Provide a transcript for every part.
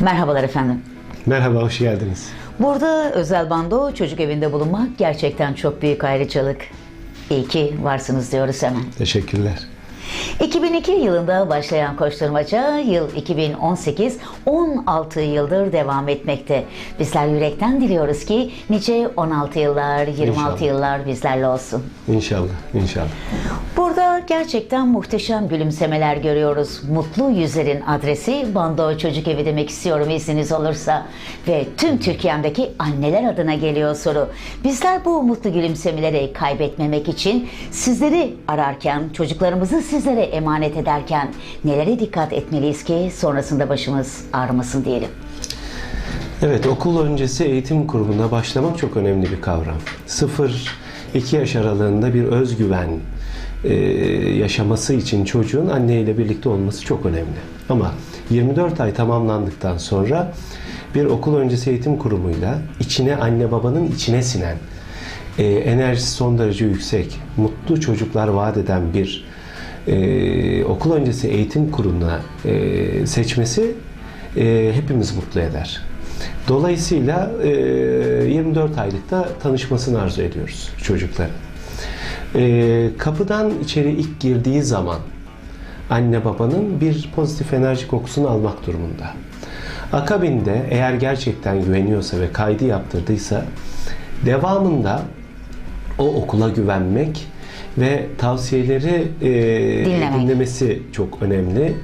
Merhabalar efendim. Merhaba, hoş geldiniz. Burada özel bando çocuk evinde bulunmak gerçekten çok büyük ayrıcalık. İyi ki varsınız diyoruz hemen. Teşekkürler. 2002 yılında başlayan koşturmaca yıl 2018 16 yıldır devam etmekte. Bizler yürekten diliyoruz ki nice 16 yıllar, 26 İnşallah. yıllar bizlerle olsun. İnşallah, inşallah. Burada gerçekten muhteşem gülümsemeler görüyoruz. Mutlu yüzlerin adresi Bando Çocuk Evi demek istiyorum izniniz olursa. Ve tüm Türkiye'mdeki anneler adına geliyor soru. Bizler bu mutlu gülümsemeleri kaybetmemek için sizleri ararken, çocuklarımızı sizlere emanet ederken nelere dikkat etmeliyiz ki sonrasında başımız ağrımasın diyelim. Evet, okul öncesi eğitim kurumuna başlamak çok önemli bir kavram. 0-2 yaş aralığında bir özgüven e, yaşaması için çocuğun anneyle birlikte olması çok önemli. Ama 24 ay tamamlandıktan sonra bir okul öncesi eğitim kurumuyla içine anne babanın içine sinen, e, enerjisi son derece yüksek, mutlu çocuklar vaat eden bir e, okul öncesi eğitim kurumuna e, seçmesi e, hepimiz mutlu eder. Dolayısıyla e, 24 aylıkta tanışmasını arzu ediyoruz çocukların. E, kapıdan içeri ilk girdiği zaman anne babanın bir pozitif enerji kokusunu almak durumunda. Akabinde eğer gerçekten güveniyorsa ve kaydı yaptırdıysa devamında o okula güvenmek ve tavsiyeleri e, Dinlemek. dinlemesi çok önemli.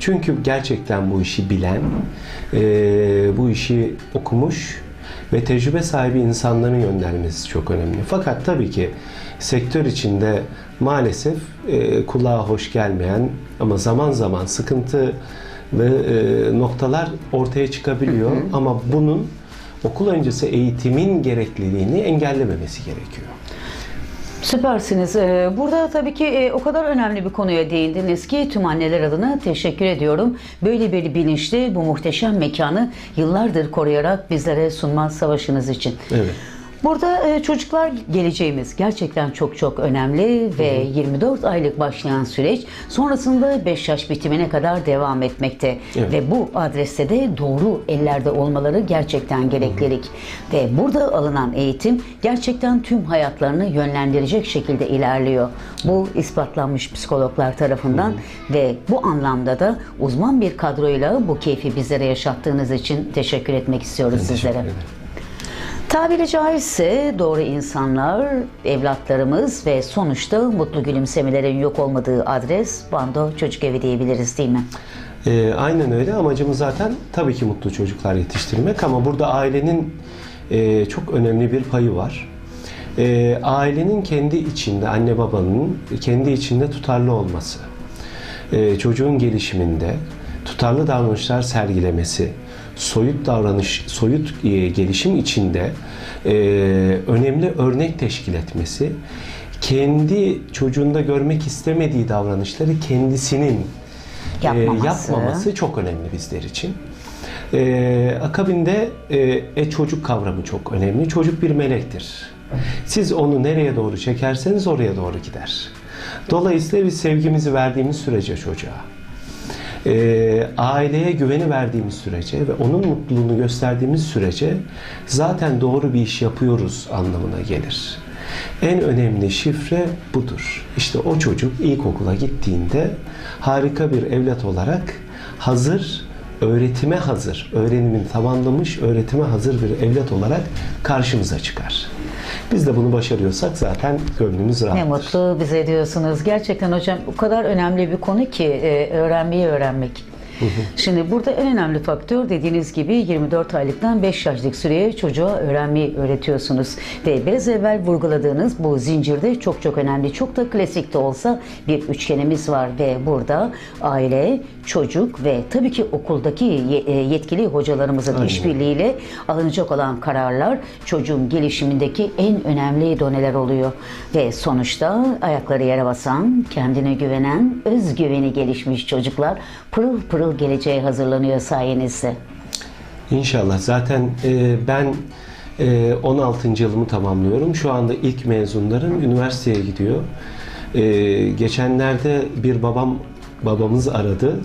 Çünkü gerçekten bu işi bilen, e, bu işi okumuş ve tecrübe sahibi insanların göndermesi çok önemli. Fakat tabii ki sektör içinde maalesef e, kulağa hoş gelmeyen ama zaman zaman sıkıntı ve e, noktalar ortaya çıkabiliyor. Ama bunun okul öncesi eğitimin gerekliliğini engellememesi gerekiyor. Süpersiniz. Ee, Burada tabii ki e, o kadar önemli bir konuya değindiniz ki tüm anneler adına teşekkür ediyorum. Böyle bir bilinçli bu muhteşem mekanı yıllardır koruyarak bizlere sunma savaşınız için. Evet. Burada e, çocuklar geleceğimiz gerçekten çok çok önemli ve 24 aylık başlayan süreç sonrasında 5 yaş bitimine kadar devam etmekte. Evet. Ve bu adreste de doğru ellerde olmaları gerçekten gereklilik. Ve burada alınan eğitim gerçekten tüm hayatlarını yönlendirecek şekilde ilerliyor. Bu ispatlanmış psikologlar tarafından ve bu anlamda da uzman bir kadroyla bu keyfi bizlere yaşattığınız için teşekkür etmek istiyoruz Teşekkür sizlere. ederim. Tabiri caizse doğru insanlar, evlatlarımız ve sonuçta mutlu gülümsemelerin yok olmadığı adres Bando Çocuk Evi diyebiliriz değil mi? Ee, aynen öyle. Amacımız zaten tabii ki mutlu çocuklar yetiştirmek ama burada ailenin e, çok önemli bir payı var. E, ailenin kendi içinde, anne babanın kendi içinde tutarlı olması, e, çocuğun gelişiminde tutarlı davranışlar sergilemesi, soyut davranış, soyut e, gelişim içinde e, önemli örnek teşkil etmesi, kendi çocuğunda görmek istemediği davranışları kendisinin e, Yapmaması. yapmaması çok önemli bizler için. E, akabinde e, e, çocuk kavramı çok önemli. Çocuk bir melektir. Siz onu nereye doğru çekerseniz oraya doğru gider. Dolayısıyla biz sevgimizi verdiğimiz sürece çocuğa, e, aileye güveni verdiğimiz sürece ve onun mutluluğunu gösterdiğimiz sürece zaten doğru bir iş yapıyoruz anlamına gelir. En önemli şifre budur. İşte o çocuk ilkokula gittiğinde harika bir evlat olarak hazır, öğretime hazır, öğrenimini tamamlamış, öğretime hazır bir evlat olarak karşımıza çıkar. Biz de bunu başarıyorsak zaten gönlümüz rahattır. Ne mutlu bize diyorsunuz. Gerçekten hocam o kadar önemli bir konu ki e, öğrenmeyi öğrenmek. Şimdi burada en önemli faktör dediğiniz gibi 24 aylıktan 5 yaşlık süreye çocuğa öğrenmeyi öğretiyorsunuz. Ve biraz evvel vurguladığınız bu zincirde çok çok önemli. Çok da klasik de olsa bir üçgenimiz var ve burada aile, çocuk ve tabii ki okuldaki e, yetkili hocalarımızın Aynen. işbirliğiyle alınacak olan kararlar çocuğun gelişimindeki en önemli doneler oluyor. Ve sonuçta ayakları yere basan, kendine güvenen, özgüveni gelişmiş çocuklar pırıl pırıl geleceğe hazırlanıyor sayenizde. İnşallah. Zaten e, ben e, 16. yılımı tamamlıyorum. Şu anda ilk mezunlarım üniversiteye gidiyor. Ee, geçenlerde bir babam babamız aradı.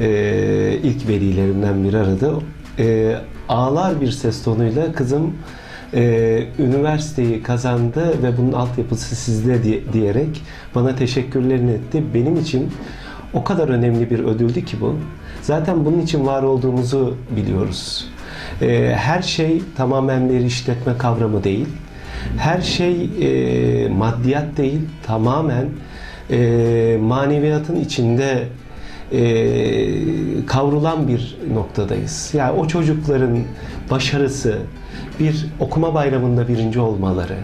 Ee, ilk velilerimden biri aradı. Ee, ağlar bir ses tonuyla kızım e, üniversiteyi kazandı ve bunun altyapısı sizde diye- diyerek bana teşekkürlerini etti. Benim için o kadar önemli bir ödüldü ki bu. Zaten bunun için var olduğumuzu biliyoruz. Ee, her şey tamamen bir işletme kavramı değil. Her şey e, maddiyat değil, tamamen e, maneviyatın içinde e, kavrulan bir noktadayız. Yani o çocukların başarısı, bir okuma bayramında birinci olmaları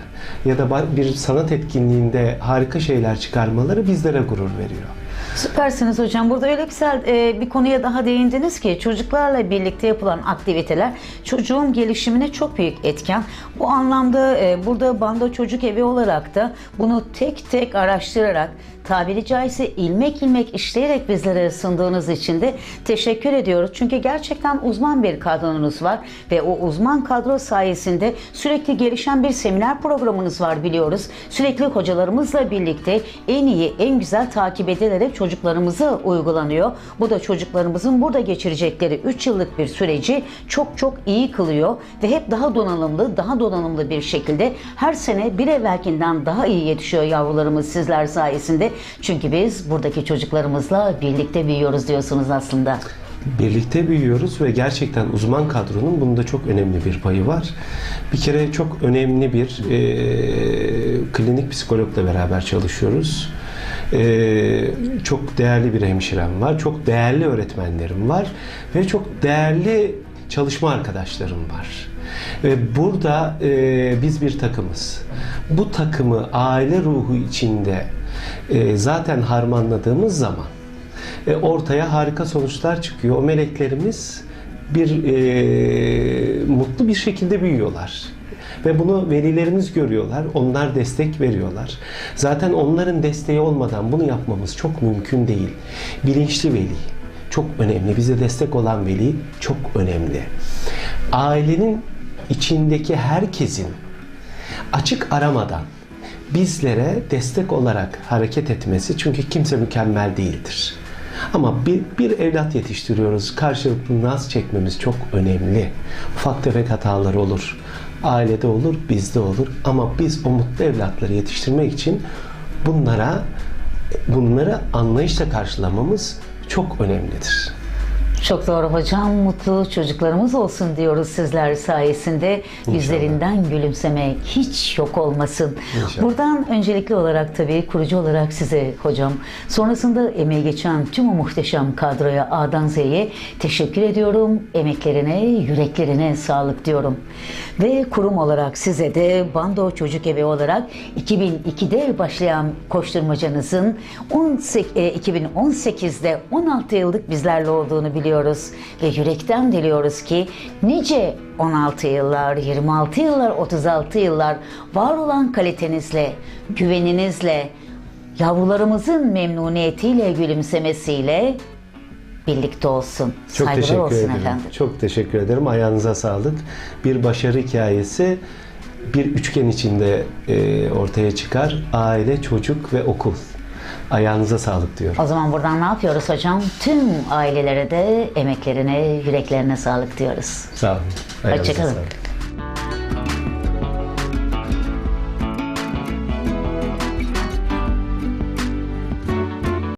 ya da bir sanat etkinliğinde harika şeyler çıkarmaları bizlere gurur veriyor. Süpersiniz hocam. Burada öyle güzel e, bir konuya daha değindiniz ki çocuklarla birlikte yapılan aktiviteler çocuğun gelişimine çok büyük etken. Bu anlamda e, burada Banda Çocuk Evi olarak da bunu tek tek araştırarak tabiri caizse ilmek ilmek işleyerek bizlere sundığunuz için de teşekkür ediyoruz. Çünkü gerçekten uzman bir kadronunuz var ve o uzman kadro sayesinde sürekli gelişen bir seminer programınız var biliyoruz. Sürekli hocalarımızla birlikte en iyi, en güzel takip edilerek çocuklarımıza uygulanıyor. Bu da çocuklarımızın burada geçirecekleri 3 yıllık bir süreci çok çok iyi kılıyor ve hep daha donanımlı, daha donanımlı bir şekilde her sene bir evvelkinden daha iyi yetişiyor yavrularımız sizler sayesinde. Çünkü biz buradaki çocuklarımızla birlikte büyüyoruz diyorsunuz aslında. Birlikte büyüyoruz ve gerçekten uzman kadronun bunda çok önemli bir payı var. Bir kere çok önemli bir e, klinik psikologla beraber çalışıyoruz. E, çok değerli bir hemşirem var, çok değerli öğretmenlerim var ve çok değerli çalışma arkadaşlarım var. Ve burada e, biz bir takımız. Bu takımı aile ruhu içinde e, zaten harmanladığımız zaman e, ortaya harika sonuçlar çıkıyor. O meleklerimiz bir e, mutlu bir şekilde büyüyorlar. Ve bunu velilerimiz görüyorlar. Onlar destek veriyorlar. Zaten onların desteği olmadan bunu yapmamız çok mümkün değil. Bilinçli veli çok önemli. Bize destek olan veli çok önemli. Ailenin içindeki herkesin açık aramadan bizlere destek olarak hareket etmesi çünkü kimse mükemmel değildir. Ama bir, bir evlat yetiştiriyoruz. Karşılıklı naz çekmemiz çok önemli. Ufak tefek hatalar olur. Ailede olur, bizde olur. Ama biz o mutlu evlatları yetiştirmek için bunlara bunları anlayışla karşılamamız çok önemlidir. Çok doğru hocam. Mutlu çocuklarımız olsun diyoruz sizler sayesinde. Yüzlerinden gülümseme hiç yok olmasın. İnşallah. Buradan öncelikli olarak tabii kurucu olarak size hocam, sonrasında emeği geçen tüm o muhteşem kadroya A'dan Z'ye teşekkür ediyorum. Emeklerine, yüreklerine sağlık diyorum. Ve kurum olarak size de Bando Çocuk Evi olarak 2002'de başlayan koşturmacanızın 18, e, 2018'de 16 yıllık bizlerle olduğunu biliyoruz. Ve yürekten diliyoruz ki nice 16 yıllar, 26 yıllar, 36 yıllar var olan kalitenizle, güveninizle, yavrularımızın memnuniyetiyle, gülümsemesiyle birlikte olsun. Çok Saygılar teşekkür olsun ederim. efendim. Çok teşekkür ederim. Ayağınıza sağlık. Bir başarı hikayesi bir üçgen içinde e, ortaya çıkar. Aile, çocuk ve okul. Ayağınıza sağlık diyorum. O zaman buradan ne yapıyoruz hocam? Tüm ailelere de emeklerine, yüreklerine sağlık diyoruz. Sağ olun. Ayağınıza Hoşçakalın. sağlık.